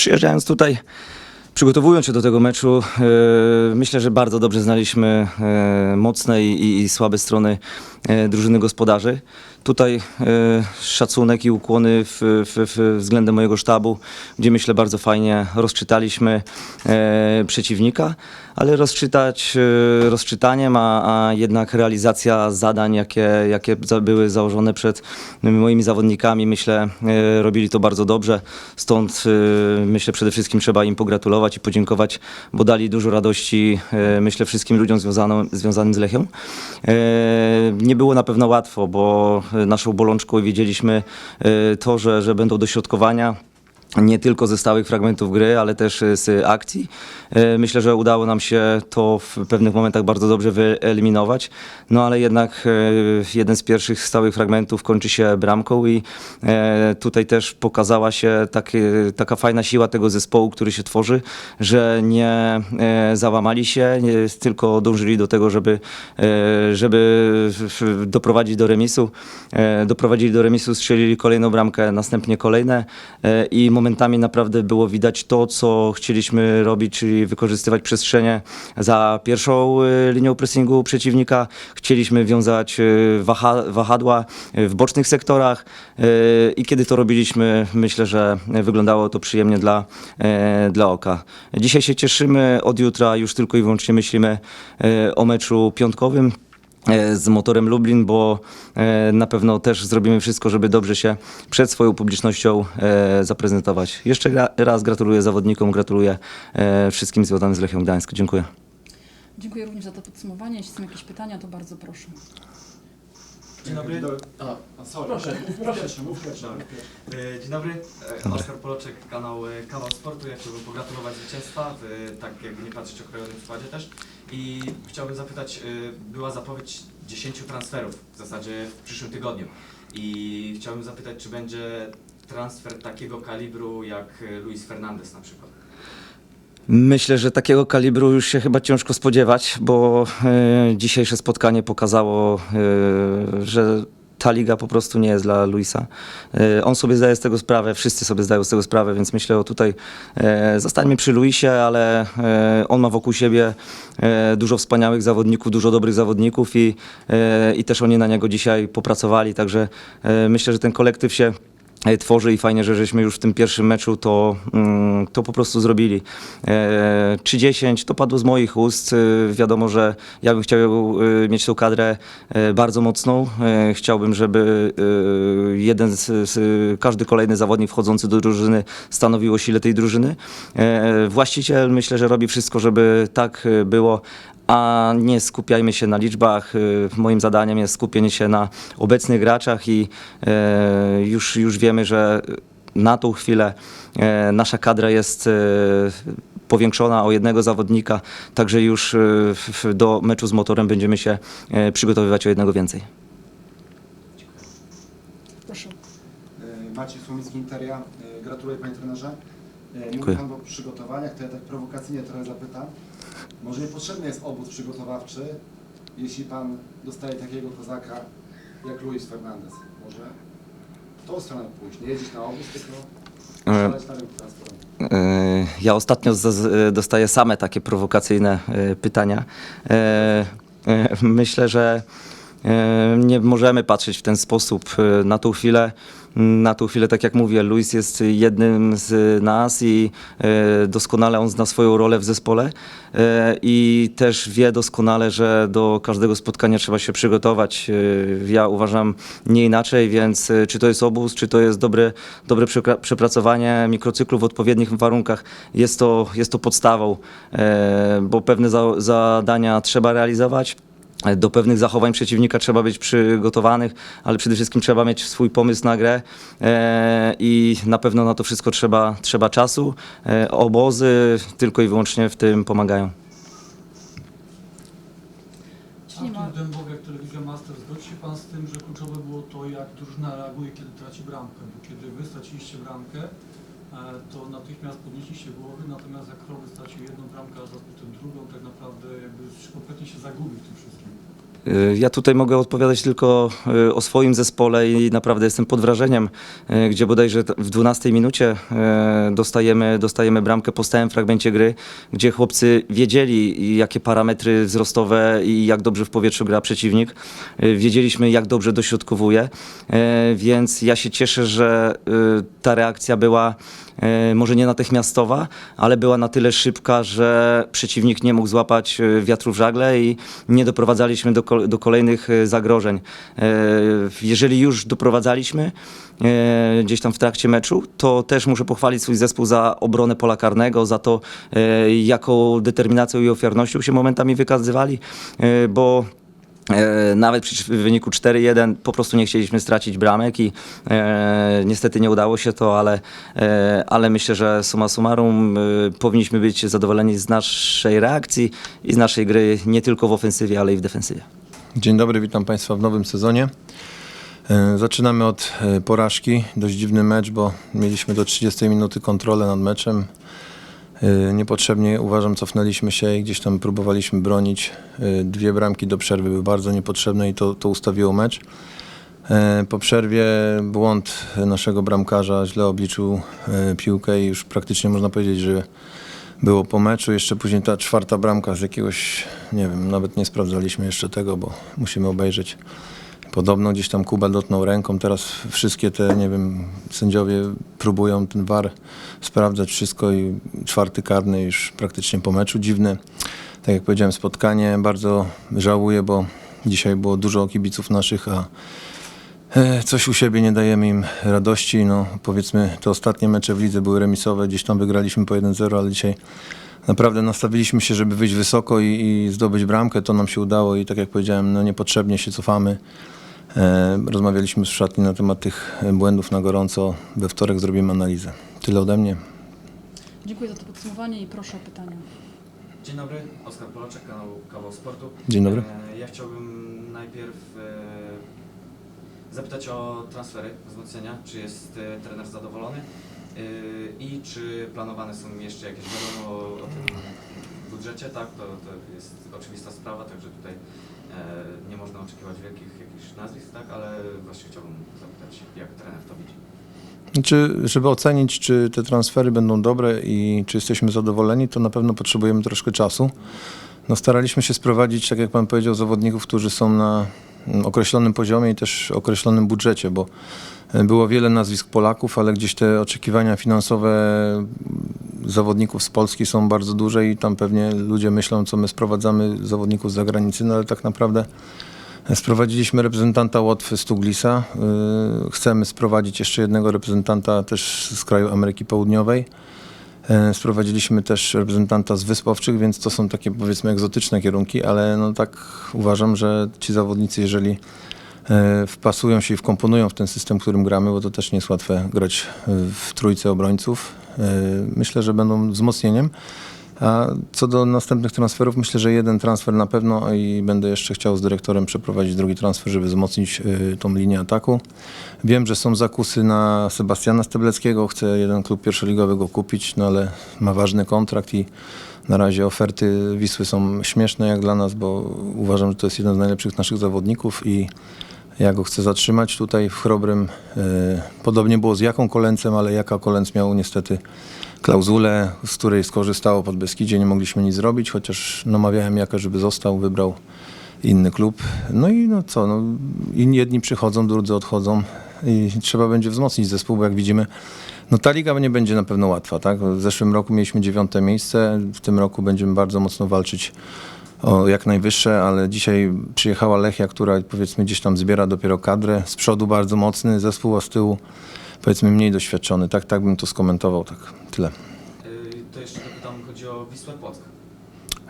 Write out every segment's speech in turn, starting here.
Przyjeżdżając tutaj, przygotowując się do tego meczu, e, myślę, że bardzo dobrze znaliśmy e, mocne i, i słabe strony e, drużyny gospodarzy. Tutaj e, szacunek i ukłony w, w, względem mojego sztabu, gdzie myślę bardzo fajnie rozczytaliśmy e, przeciwnika, ale rozczytać e, rozczytaniem, a, a jednak realizacja zadań, jakie, jakie były założone przed moimi zawodnikami, myślę, robili to bardzo dobrze. Stąd myślę przede wszystkim trzeba im pogratulować i podziękować, bo dali dużo radości, myślę, wszystkim ludziom związanym, związanym z Lechią. Nie było na pewno łatwo, bo naszą bolączką wiedzieliśmy e, to, że, że będą dośrodkowania nie tylko ze stałych fragmentów gry, ale też e, z akcji. E, Myślę, że udało nam się to w pewnych momentach bardzo dobrze wyeliminować, no ale jednak e, jeden z pierwszych stałych fragmentów kończy się bramką i tutaj też pokazała się taka fajna siła tego zespołu, który się tworzy, że nie załamali się, tylko dążyli do tego, żeby, żeby doprowadzić do remisu. Doprowadzili do remisu, strzelili kolejną bramkę, następnie kolejne i momentami naprawdę było widać to, co chcieliśmy robić, czyli wykorzystywać przestrzenie za pierwszą e, linią pressingu przeciwnika. Chcieliśmy wiązać e, waha, wahadła e, w bocznych sektorach i kiedy to robiliśmy, myślę, że wyglądało to przyjemnie dla, dla oka. Dzisiaj się cieszymy, od jutra już tylko i wyłącznie myślimy o meczu piątkowym z motorem Lublin, bo e, na pewno też zrobimy wszystko, żeby dobrze się przed swoją publicznością e, zaprezentować. Jeszcze raz gratuluję zawodnikom, gratuluję e, wszystkim związanym z Lechią Gdańsk. Dziękuję. Dziękuję również za to podsumowanie. Jeśli są jakieś pytania, to bardzo proszę. Dzień dobry. A, a sorry. Proszę, proszę. Pierwszy, mów pierwszy. Dobra. mów pierwszy. E, Dzień dobry, E, Dobry. Oskar Poloczek, kanał, e, kanał Sportu. Ja chciałbym pogratulować zwycięstwa, w, tak jakby nie patrzeć okrojonym składzie też. I chciałbym zapytać, e, była zapowiedź 10 transferów w zasadzie w przyszłym tygodniu. I chciałbym zapytać, czy będzie transfer takiego kalibru jak e, Luis Fernandez na przykład. Myślę, że takiego kalibru już się chyba ciężko spodziewać, bo e, dzisiejsze spotkanie pokazało, e, że ta liga po prostu nie jest dla Luisa. E, on sobie zdaje z tego sprawę, wszyscy sobie zdają z tego sprawę, więc myślę, o tutaj zostańmy przy Luisie, ale on ma wokół siebie dużo wspaniałych zawodników, dużo dobrych zawodników i, i też oni na niego dzisiaj popracowali, także myślę, że ten kolektyw się tworzy i fajnie, że żeśmy już w tym pierwszym meczu to, mm, to po prostu zrobili. E, 3-10 to padło z moich ust. E, Wiadomo, że ja bym chciał e, mieć tą kadrę e, bardzo mocną. E, Chciałbym, żeby e, jeden z, z każdy kolejny zawodnik wchodzący do drużyny stanowił o sile tej drużyny. E, Właściciel myślę, że robi wszystko, żeby tak e, było, a nie skupiajmy się na liczbach. Y, Moim zadaniem jest skupienie się na obecnych graczach i e, już, już wiemy, że na tą chwilę e, nasza kadra jest e, powiększona o jednego zawodnika, także już do meczu z motorem będziemy się przygotowywać o jednego więcej. Proszę. Maciej Słomiński Interia. Gratuluję Panie Trenerze. E, Dziękuję. Mówi Pan o przygotowaniach, to ja tak prowokacyjnie trochę zapytam. Może niepotrzebny jest obóz przygotowawczy, jeśli Pan dostaje takiego kozaka jak Luis Fernandez? Może w tą stronę pójść, nie jeździć na obóz, tylko strzelać na rynku transferowym. E, Ja ostatnio z- z- dostaję same takie prowokacyjne e, pytania. E, e, Myślę, że e, nie możemy patrzeć w ten sposób e, na tą chwilę. Na tą chwilę, tak jak mówię, Luis jest jednym z nas i e, doskonale on zna swoją rolę w zespole e, i też wie doskonale, że do każdego spotkania trzeba się przygotować. E, Ja uważam nie inaczej, więc e, czy to jest obóz, czy to jest dobre, dobre przepracowanie mikrocyklu w odpowiednich warunkach, jest to, jest to podstawą, e, bo pewne za, zadania trzeba realizować. Do pewnych zachowań przeciwnika trzeba być przygotowanych, ale przede wszystkim trzeba mieć swój pomysł na grę e, i na pewno na to wszystko trzeba, trzeba czasu. E, Obozy tylko i wyłącznie w tym pomagają. Jeśli nie ma... Artur Dębowiak, Telewizja Master. Zgodzi się Pan z tym, że kluczowe było to, jak drużyna reaguje, kiedy traci bramkę? Bo kiedy Wy straciliście bramkę, e, to natychmiast podnieśliście głowy, natomiast jak Krowy stracił jedną bramkę, a za potem drugą, tak naprawdę jakby kompletnie się zagubił w tym wszystkim. Y, Ja tutaj mogę odpowiadać tylko y, o swoim zespole i naprawdę jestem pod wrażeniem, y, gdzie bodajże w 12 minucie dostajemy, dostajemy bramkę po stałym fragmencie gry, gdzie chłopcy wiedzieli jakie parametry wzrostowe i jak dobrze w powietrzu gra przeciwnik. Wiedzieliśmy jak dobrze dośrodkowuje, więc ja się cieszę, że ta reakcja była może nie natychmiastowa, ale była na tyle szybka, że przeciwnik nie mógł złapać e, wiatru w żagle i nie doprowadzaliśmy do, do kolejnych e, zagrożeń. E, Jeżeli już doprowadzaliśmy e, gdzieś tam w trakcie meczu, to też muszę pochwalić swój zespół za obronę pola karnego, za to, e, jaką determinacją i ofiarnością się momentami wykazywali, e, bo E, Nawet przy wyniku 4-1 po prostu nie chcieliśmy stracić bramek i e, niestety nie udało się to, ale, e, ale myślę, że summa summarum e, powinniśmy być zadowoleni z naszej reakcji i z naszej gry nie tylko w ofensywie, ale i w defensywie. Dzień dobry, witam Państwa w nowym sezonie. E, Zaczynamy od e, porażki. Dość dziwny mecz, bo mieliśmy do 30 minuty kontrolę nad meczem. E, Niepotrzebnie uważam, cofnęliśmy się i gdzieś tam próbowaliśmy bronić. E, Dwie bramki do przerwy były bardzo niepotrzebne i to, to ustawiło mecz. E, Po przerwie błąd naszego bramkarza źle obliczył piłkę i już praktycznie można powiedzieć, że było po meczu. Jeszcze później ta czwarta bramka z jakiegoś, nie wiem, nawet nie sprawdzaliśmy jeszcze tego, bo musimy obejrzeć. Podobno gdzieś tam Kuba dotknął ręką. Teraz wszystkie te, nie wiem, sędziowie próbują ten war sprawdzać wszystko i czwarty karny już praktycznie po meczu. Dziwne, tak jak powiedziałem, spotkanie. Bardzo żałuję, bo dzisiaj było dużo kibiców naszych, a E, Coś u siebie nie dajemy im radości. No, powiedzmy, te ostatnie mecze w lidze były remisowe, gdzieś tam wygraliśmy po 1-0, ale dzisiaj naprawdę nastawiliśmy się, żeby wyjść wysoko i, i zdobyć bramkę. To nam się udało i tak jak powiedziałem, no, niepotrzebnie się cofamy. E, rozmawialiśmy w szatni na temat tych błędów na gorąco. We wtorek zrobimy analizę. Tyle ode mnie. Dziękuję za to podsumowanie i proszę o pytania. Dzień dobry, Oskar Polaczek, kanał Kawał Sportu. Dzień dobry. E, Ja chciałbym najpierw e, zapytać o transfery, wzmocnienia. Czy jest e, trener zadowolony E, i czy planowane są jeszcze jakieś, wiadomo o, tym budżecie, tak, to, to jest oczywista sprawa, także tutaj e, nie można oczekiwać wielkich jakichś nazwisk, tak, ale właśnie chciałbym zapytać, jak trener to widzi. Czy, żeby ocenić, czy te transfery będą dobre i czy jesteśmy zadowoleni, to na pewno potrzebujemy troszkę czasu. No, staraliśmy się sprowadzić, tak jak Pan powiedział, zawodników, którzy są na mm, określonym poziomie i też określonym budżecie, bo e, było wiele nazwisk Polaków, ale gdzieś te oczekiwania finansowe zawodników z Polski są bardzo duże i tam pewnie ludzie myślą, co my sprowadzamy zawodników z zagranicy, no ale tak naprawdę Sprowadziliśmy reprezentanta Łotwy z Tuglisa. Yy, Chcemy sprowadzić jeszcze jednego reprezentanta też z kraju Ameryki Południowej. Yy, Sprowadziliśmy też reprezentanta z Wysp Owczych, więc to są takie powiedzmy egzotyczne kierunki, ale no tak uważam, że ci zawodnicy, jeżeli wpasują się i wkomponują w ten system, w którym gramy, bo to też nie jest łatwe grać yy, w trójce obrońców, yy, myślę, że będą wzmocnieniem. A co do następnych transferów, myślę, że jeden transfer na pewno i będę jeszcze chciał z dyrektorem przeprowadzić drugi transfer, żeby wzmocnić tą linię ataku. Wiem, że są zakusy na Sebastiana Stebleckiego, chce jeden klub pierwszoligowy go kupić, no ale ma ważny kontrakt i na razie oferty Wisły są śmieszne jak dla nas, bo uważam, że to jest jeden z najlepszych naszych zawodników i ja go chcę zatrzymać tutaj w Chrobrym. Y, Podobnie było z Jaką Kolencem, ale Jaka Kolenc miał niestety klauzulę, z której skorzystało pod Beskidzie. Nie mogliśmy nic zrobić, chociaż namawiałem Jaka, żeby został, wybrał inny klub. No i no co, no, jedni przychodzą, drudzy odchodzą i trzeba będzie wzmocnić zespół, bo jak widzimy, no ta liga nie będzie na pewno łatwa, tak? W zeszłym roku mieliśmy dziewiąte miejsce, w tym roku będziemy bardzo mocno walczyć o jak najwyższe, ale dzisiaj przyjechała Lechia, która powiedzmy gdzieś tam zbiera dopiero kadrę. Z przodu bardzo mocny zespół, a z tyłu powiedzmy mniej doświadczony. Tak, tak bym to skomentował, tak tyle. E, To jeszcze dopytam, chodzi o Wisłę Płock.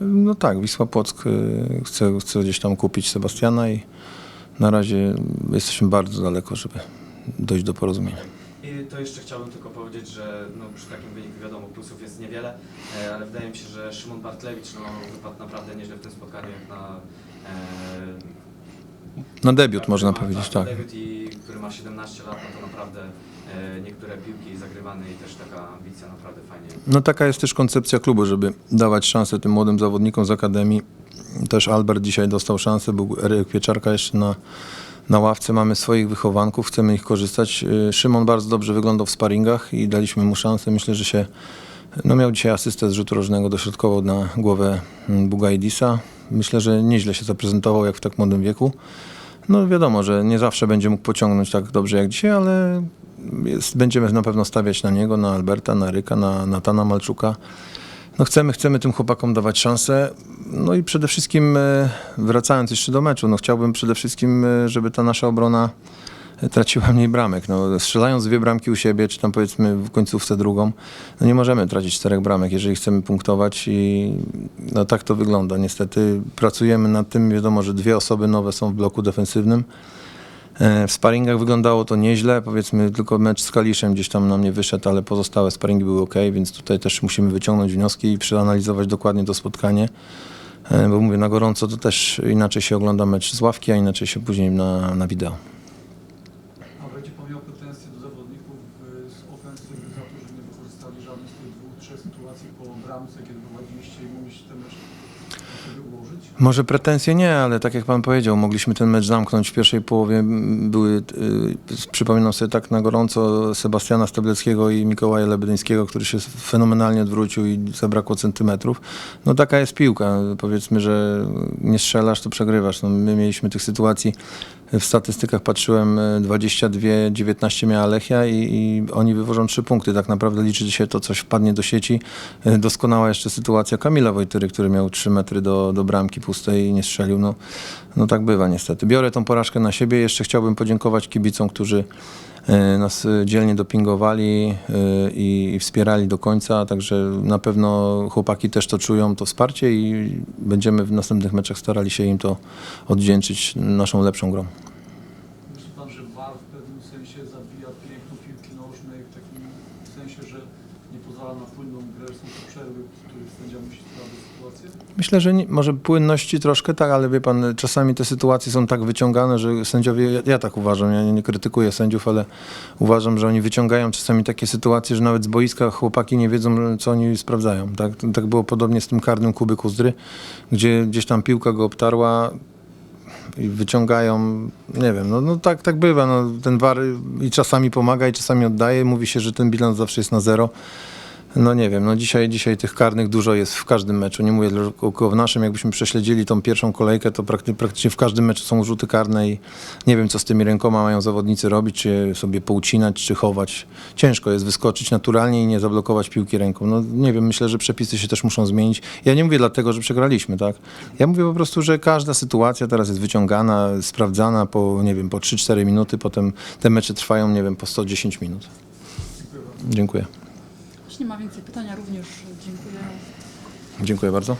No tak, Wisła Płock chce, chce gdzieś tam kupić Sebastiana i na razie jesteśmy bardzo daleko, żeby dojść do porozumienia. To jeszcze chciałbym tylko powiedzieć, że no, przy takim wyniku wiadomo plusów jest niewiele, e, ale wydaje mi się, że Szymon Bartlewicz no, wypadł naprawdę nieźle w tym spotkaniu jak na e, Na debiut można ma, powiedzieć, na tak. Debiut i który ma 17 lat, no to naprawdę e, niektóre piłki zagrywane i też taka ambicja naprawdę fajnie. No taka jest też koncepcja klubu, żeby dawać szansę tym młodym zawodnikom z Akademii, Też Albert dzisiaj dostał szansę, był Eryk Pieczarka jeszcze na, na ławce. Mamy swoich wychowanków, chcemy ich korzystać. Y, Szymon bardzo dobrze wyglądał w sparingach i daliśmy mu szansę. Myślę, że się no miał dzisiaj asystę z rzutu rożnego, dośrodkował na głowę Bugaidisa. Myślę, że nieźle się zaprezentował jak w tak młodym wieku. No wiadomo, że nie zawsze będzie mógł pociągnąć tak dobrze jak dzisiaj, ale jest, będziemy na pewno stawiać na niego, na Alberta, na Ryka, na Natana Malczuka. No chcemy, chcemy tym chłopakom dawać szansę. No i przede wszystkim e, wracając jeszcze do meczu, no chciałbym przede wszystkim, e, żeby ta nasza obrona e, traciła mniej bramek. No, strzelając dwie bramki u siebie, czy tam powiedzmy w końcówce drugą, no nie możemy tracić czterech bramek, jeżeli chcemy punktować i no tak to wygląda. Niestety pracujemy nad tym, wiadomo, że dwie osoby nowe są w bloku defensywnym. W sparingach wyglądało to nieźle, powiedzmy tylko mecz z Kaliszem gdzieś tam na mnie wyszedł, ale pozostałe sparingi były ok, więc tutaj też musimy wyciągnąć wnioski i przeanalizować dokładnie to spotkanie. E, Bo mówię, na gorąco to też inaczej się ogląda mecz z ławki, a inaczej się później na, na wideo. A będzie pan miał do zawodników y, z nie wykorzystali żadnej z tych dwóch, trzech sytuacji po kiedy prowadziliście i mogliście ten mecz? Może pretensje nie, ale tak jak pan powiedział, mogliśmy ten mecz zamknąć w pierwszej połowie. Były, y, przypominam sobie tak na gorąco, Sebastiana Stableckiego i Mikołaja Lebedyńskiego, który się fenomenalnie odwrócił i zabrakło centymetrów. No taka jest piłka. Powiedzmy, że nie strzelasz, to przegrywasz. No, my mieliśmy tych sytuacji, w statystykach patrzyłem, y, 22, 19 miała Lechia i, i oni wywożą trzy punkty. Tak naprawdę liczy się to, coś wpadnie do sieci. Y, Doskonała jeszcze sytuacja Kamila Wojtyry, który miał 3 metry do, do bramki pustej i nie strzelił. No, no tak bywa niestety. Biorę tą porażkę na siebie. Jeszcze chciałbym podziękować kibicom, którzy nas y, dzielnie dopingowali y, i, wspierali do końca, także na pewno chłopaki też to czują, to wsparcie i będziemy w następnych meczach starali się im to odwdzięczyć naszą lepszą grą. Myśli pan, że VAR w pewnym sensie zabija piękno piłki nożnej, w takim sensie, że nie pozwala na płynną grę, są to przerwy, w których sędzia musi sprawdzić sytuację? Myślę, że nie, może płynności troszkę tak, ale wie pan, czasami te sytuacje są tak wyciągane, że sędziowie, ja, ja tak uważam, ja nie, nie krytykuję sędziów, ale uważam, że oni wyciągają czasami takie sytuacje, że nawet z boiska chłopaki nie wiedzą, co oni sprawdzają. Tak, tak było podobnie z tym karnym Kuby Kuzdry, gdzie gdzieś tam piłka go obtarła i wyciągają, nie wiem, no, no tak, tak bywa, no, ten war i czasami pomaga i czasami oddaje, mówi się, że ten bilans zawsze jest na zero. No nie wiem, no dzisiaj, dzisiaj tych karnych dużo jest w każdym meczu. Nie mówię tylko w naszym, jakbyśmy prześledzili tą pierwszą kolejkę, to praktycznie, praktycznie w każdym meczu są rzuty karne i nie wiem, co z tymi rękoma mają zawodnicy robić, czy sobie poucinać, czy chować. Ciężko jest wyskoczyć naturalnie i nie zablokować piłki ręką. No nie wiem, myślę, że przepisy się też muszą zmienić. Ja nie mówię dlatego, że przegraliśmy, tak? Ja mówię po prostu, że każda sytuacja teraz jest wyciągana, sprawdzana po, nie wiem, po 3-4 minuty, potem te mecze trwają, nie wiem, po 110 minut. Dziękuję. Jeśli nie ma więcej pytania, również dziękuję. Dziękuję bardzo.